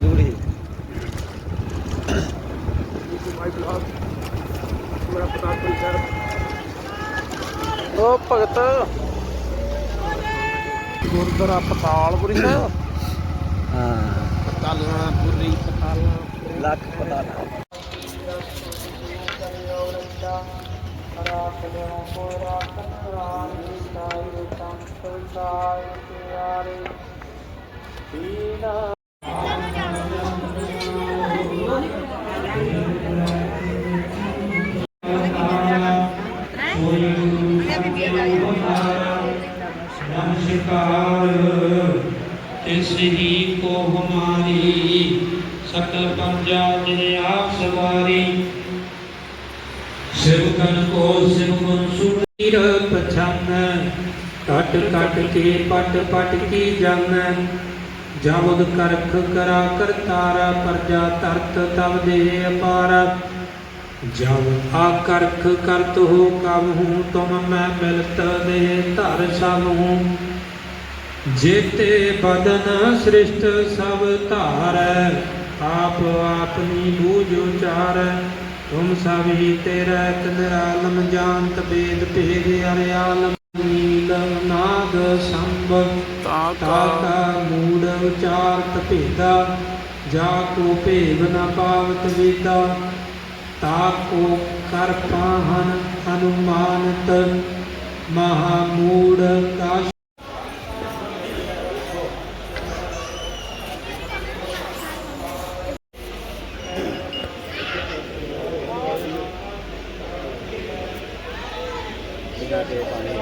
ਦੂੜੀ my blog ਮੇਰਾ ਪਤਾਪੁਰ ਸ਼ਹਿਰ ਓ ਭਗਤ। ਗੁਰਦੁਆਰਾ ਪਤਾਲਪੁਰੀ ਸਾਹਿਬ ਹਾਂ। ਪਤਾਲਾਂ ਪੁਰੀ ਪਤਾਲਾਂ। ਲੱਖ ਨਿਰਕਾਰ ਤਿਸ ਹੀ ਕੋ ਹਮਾਰੀ ਸਕਲ ਪੰਜਾ ਜਿਨੇ ਆਪ ਸਵਾਰੀ। ਸਿਵ ਕਨ ਕੋ ਸਿਵ ਮਨ ਸੁਨੀਰ ਪਛਾਨ ਕਟ ਕਟ ਕੇ ਪਟ ਪਟ ਕੀ ਜਾਣੈ। ਜਾਵਦ ਕਰਖ ਕਰਾ ਕਰਤਾਰ ਪਰਜਾ ਤਰਤ ਤਬ ਦੇ ਅਪਾਰ। ਜਬ ਆ ਕਰਖ ਕਰਤ ਹੋ ਕਮ ਹੂੰ ਤੁਮ ਮੈਂ ਮਿਲਤ ਦੇ ਧਰ ਸਭ ਜੇਤੇ ਬਦਨ ਸ੍ਰਿਸ਼ਟ ਸਭ ਧਾਰੈ ਆਪ ਆਪਨੀ ਬੂਝ ਉਚਾਰੈ। ਤੁਮ ਸਭੀ ਤੇਰਾ ਇੱਕ ਨਿਰਾਲਮ ਜਾਣਤ ਵੇਦ ਭੇਦ ਅਰਿਆਲਮ ਨੀਲ ਨਾਦ ਸੰਭ। ਤਾਕਾ। ਮੂੜ ਉਚਾਰਤ ਭੇਦਾ ਜਾ ਕੋ ਭੇਦ ਨ ਪਾਵਤ ਵੇਦਾ। ਤਾਕੋ ਕਰ ਪਾਹਨ ਅਨੁਮਾਨਤ ਮਹਾ ਮੂੜ ਕਾ जाके पानी